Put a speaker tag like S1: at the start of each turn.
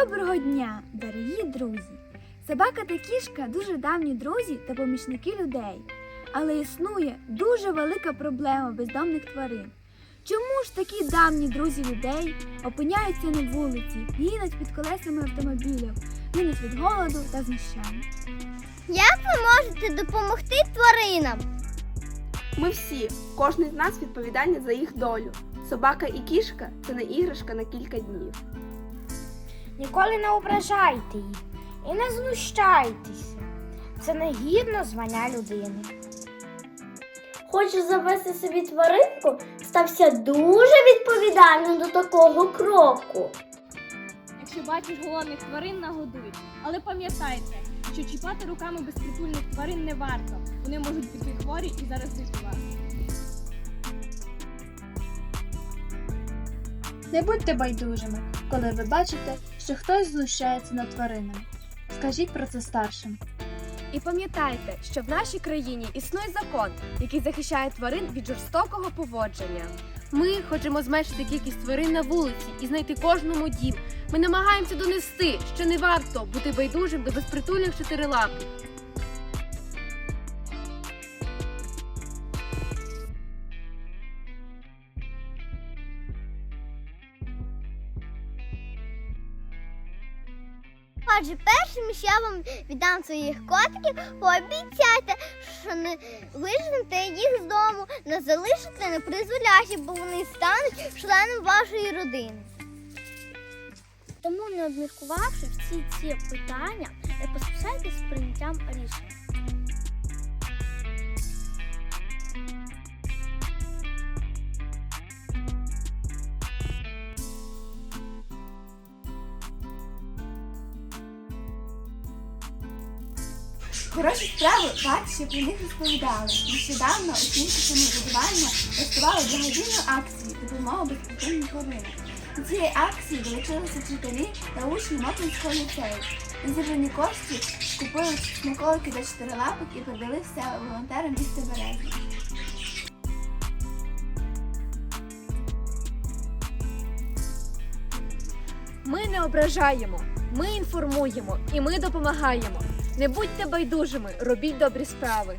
S1: Доброго дня, дорогі друзі! Собака та кішка дуже давні друзі та помічники людей. Але існує дуже велика проблема бездомних тварин. Чому ж такі давні друзі людей опиняються на вулиці, гинуть під колесами автомобілів, гинуть від голоду та знущань?
S2: Як ви можете допомогти тваринам?
S3: Ми всі, кожен з нас відповідальний за їх долю. Собака і кішка це не іграшка на кілька днів.
S4: Ніколи не ображайте їх і не знущайтеся. Це не гідно звання людини.
S2: Хочеш завести собі тваринку? Стався дуже відповідально до такого кроку.
S5: Якщо бачиш голодних тварин, нагодуй. Але пам'ятайте, що чіпати руками безпритульних тварин не варто. Вони можуть бути хворі і заразити вас.
S6: Не будьте байдужими, коли ви бачите, що хтось знущається над тваринами. Скажіть про це старшим.
S7: І пам'ятайте, що в нашій країні існує закон, який захищає тварин від жорстокого поводження. Ми хочемо зменшити кількість тварин на вулиці і знайти кожному дім. Ми намагаємося донести, що не варто бути байдужим до безпритульних чотирилапих.
S2: Отже, першим я вам віддам своїх котиків, пообіцяйте, що не виженете їх з дому, не залишите на призволяйте, бо вони стануть членом вашої родини. Тому, не обміркувавши всі ці питання, не поспішайте з прийняттям рішення.
S1: Хороші справи щоб про них розповідали. Нещодавно оцінки самоврядування влаштували благодійну акцію допомога безпритульним тваринам. До цієї акції долучилися вчителі та учні Мотинського ліцею. На зібрані кошти купили смаколики для чотирилапок і передали все волонтерам міста Березні.
S7: Ми не ображаємо, ми інформуємо і ми допомагаємо. Не будьте байдужими, робіть добрі справи.